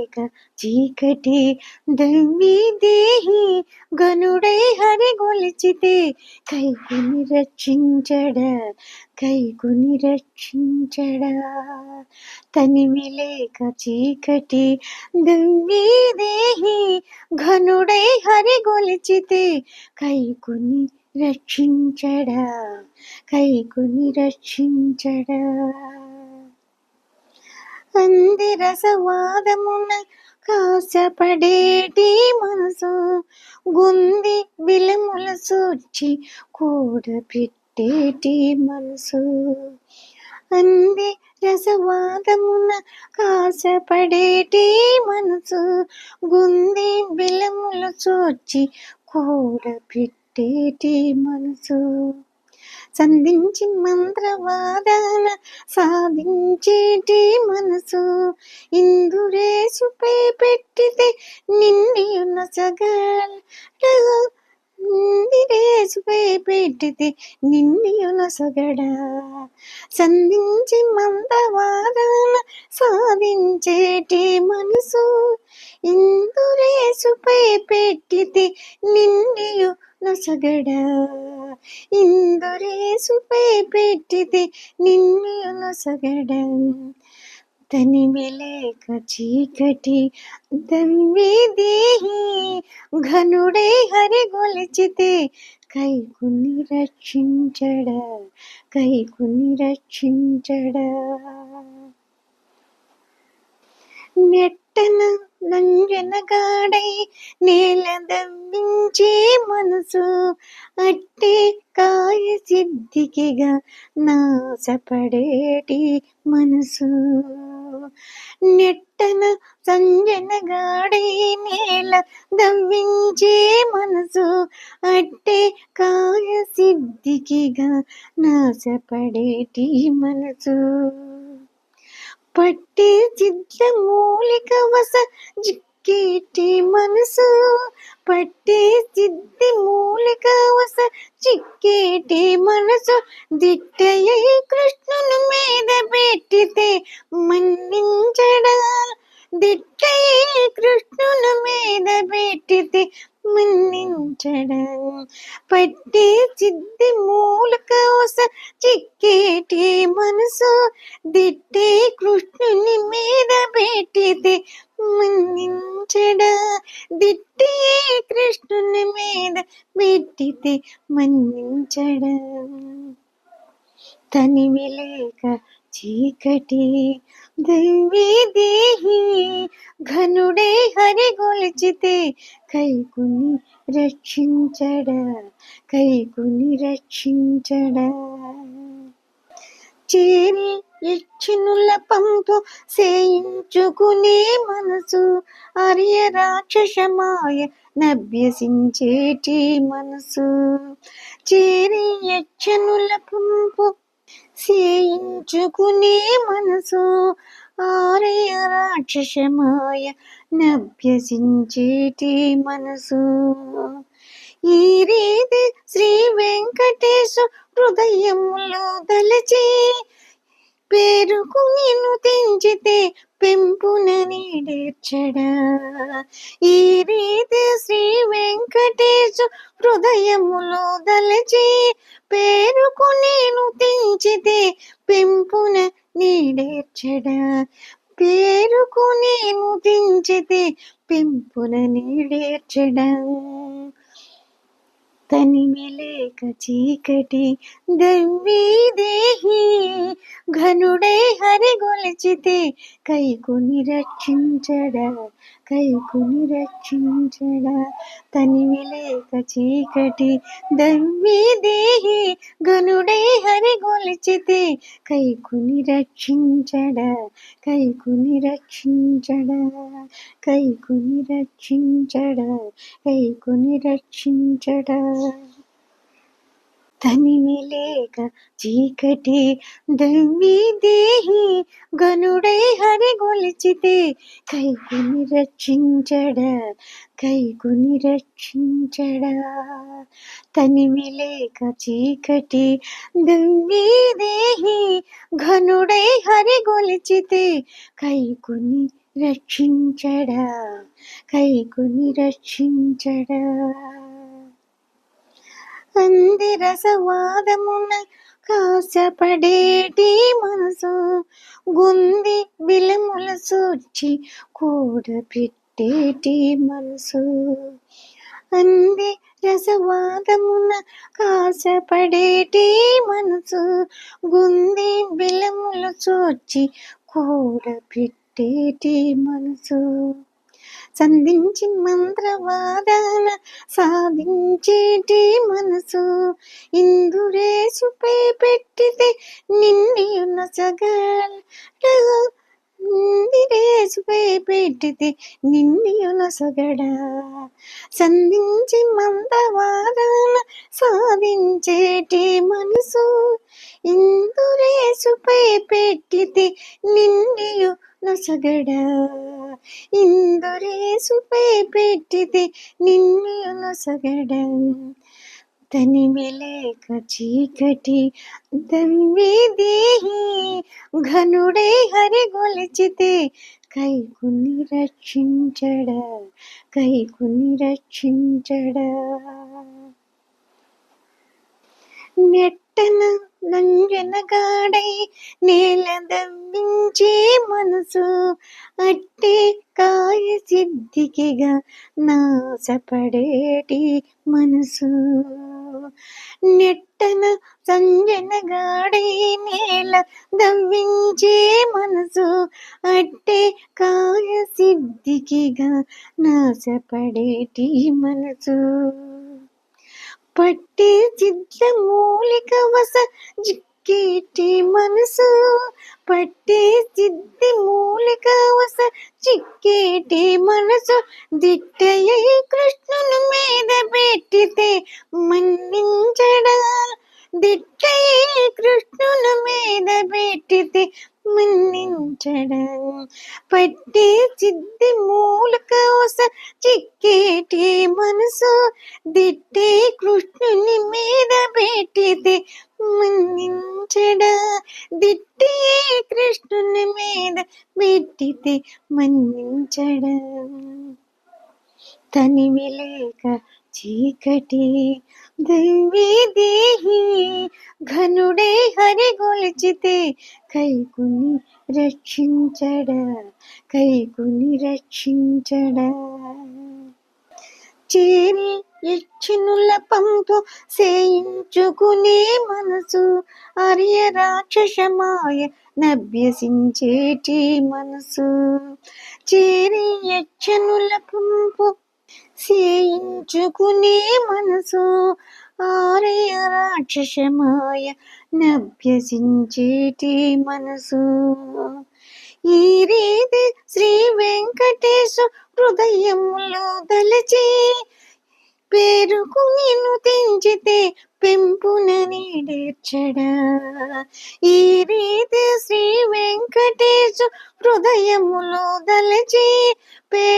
లేక చీకటి దమ్మి దేహి గనుడై హరి గొలిచితే కైకుని రక్షించడ కైకుని రక్షించడ. తనిమి లేక చీకటి దమ్మి దేహి ఘనుడై హరి గొలిచితే కైకుని రక్షించడా కైకుని రక్షించడా. అందిరసవాదమున కాసపడేటి మనసు. గుంది విలముల సూచి కూడబెట్టేటి మనసు. అంది రసవాదమున కాసపడేటి మనసు. గుంది బిలముల సూచి కూడబెట్టేటి మనసు. సంధించి మంత్రవాదన సాధించేటి మనసు. ఇందురేసుపై పెట్టితే నిన్నయున్న సగల్ ఇందిరేసుపై పెట్టితే నిండి ఉన్న సంధించి మంత్రవాదన సాధించేటి మనసు. ఇందురేసుపై పెట్టితే నిండియు నొసగడ ఇందురేసుపై పెట్టితే నిన్ను నొసగడ తనివి లేక చీకటి దమ్మి దేహి ఘనుడై హరి గొలిచితే కైకుని రక్షించడ కైకుని రక్షించడ. నెట్టన నంజనగాడై నేల దవ్వించే మనసు. అట్టే కాయ సిద్ధికిగా నాశపడేటి మనసు. నెట్టన సంజనగాడే నేల దవ్వించే మనసు. అట్టే కాయ సిద్ధికిగా నాశపడేటి మనసు. పట్టే చిత్త మూలిక వస చిక్కేటి మనసు. పట్టే సిద్ధి మూలిక వస చిక్కేటి మనసు. దిట్టయ్య కృష్ణుని మీద పెట్టితే మన్నించడా? దిట్టయ్య కృష్ణుని మీద పెట్టితే మన్నించడం. పట్టే చిద్ది మూలిక వస చిక్కేటి మనసు దిట్టే కృష్ణుని మీద పెట్టితే మన్నించడా? దిట్టే కృష్ణుని మీద పెట్టితే మన్నించడా? తనివి లేక చీకటి దైవీ దేహి ఘనుడే హరి గొలిచితే కైకుని రక్షించడ కైకుని రక్షించడ. చేరి ఇచ్చినుల పంపు సేయించుకునే మనసు అర్య రాక్షసమాయ నభ్యసించేటి మనసు. చేరి యక్షనుల పంపు సేయించుకునే మనసు ఆర్య రాక్షసమాయ నభ్యసించేటి మనసు. ఈ రీతి శ్రీ వెంకటేశ హృదయంలో దలచి పేరుకు నిన్ను తెంచితే పెంపున నీడేర్చడా. ఈ రీతి శ్రీ వెంకటేశు హృదయములో దలచి పేరుకు నేను తెంచితే పెంపున నీడేర్చడా. పేరుకు నేను తెంచితే పెంపున నీడేర్చడా. తనివి లేక చీకటి దవ్వి దేహి. ఘనుడై హరి గొలిచితే కైకుని రక్షించడా కైకుని రక్షించడా. తనివి లేక చీకటి దవ్వి దేహి. ఘనుడై హరి గొలిచితే కైకుని రక్షించడా కైకుని రక్షించడా. కైకుని రక్షించడా కైకుని రక్షించడా. తనివి లేక చీకటి దవ్వి దేహి గనుడై హరి గొలిచితే కైకుని రక్షించడా కైకుని రక్షించడా. తనివి లేక చీకటి దవ్వి దేహి ఘనుడై హరి గొలిచితే కైకుని రక్షించడా కైకుని రక్షించడా. అంది రసవాదమున కాసపడేటి మనసు? గుంది బిలముల సూచి కూడబెట్టేటి మనసు? అంది రసవాదమున కాసపడేటి మనసు? గుంది బిలముల సూచి కూడబెట్టేటి మనసు? సంధించి మంత్రవాదన సాధించేటి మనసు. ఇందురేసుపై పెట్టితే నిండియున్న సగల ఇందిరేసుపై పెట్టితే నిండియున్న సగడ సంధించి మంత్రవాదన సాధించేటి మనసు. ఇందురేసుపై పెట్టితే నిండియు నొసగడ ఇందురేసుపై పెట్టితే నిన్ను నొసగడ తనివి లేక చీకటి దమ్మి దేహి ఘనుడే హరి గొలిచితే కైకుని రక్షించడా కైకుని రక్షించడా నెట్టన నంజనగాడై నేల దవ్వించే మనసు అట్టే కాయ సిద్ధికిగా నాసపడేటి మనసు. నెట్టన సంజన గాడే నేల దవ్వించే మనసు అట్టే కాయ సిద్ధికిగా నాశపడేటి మనసు. పట్టే చిత్ర మూలిక వస చిక్కేటి మనసు పట్టే సిద్ధి మూలిక వస. చిక్కేటి మనసు దిట్టయ్య కృష్ణుని మీద పెట్టితే మన్నించడా. దిట్టయ్య కృష్ణుని మీద పెట్టితే మన్నించడం. పట్టి చిద్ది మూలిక వస చిక్కేటి మనసు దిట్టే కృష్ణుని మీద పెట్టితే మన్నించడా. దిట్టే కృష్ణుని మీద పెట్టితే మన్నించడా. తనివి లేక చీకటి దైవీ దేహి ఘనుడే హరి గొలిచితే కైకుని రక్షించడ కైకుని రక్షించడ. చేరి ఇచ్చినుల పంపు సేయించుకునే మనసు అర్య రాక్షసమాయ నభ్యసించేటి మనసు. చేరి యక్షనుల పంపు సేయించుకునే మనసు ఆర్య రాక్షసమాయ నభ్యసించేటి మనసు. ఈ రీతి శ్రీ వెంకటేశు హృదయములో దలచి పేరుకు నిన్ను తెంచితే పెంపున నీడేర్చడా. ఈ రీతి శ్రీ వెంకటేశు హృదయములో దలచి పే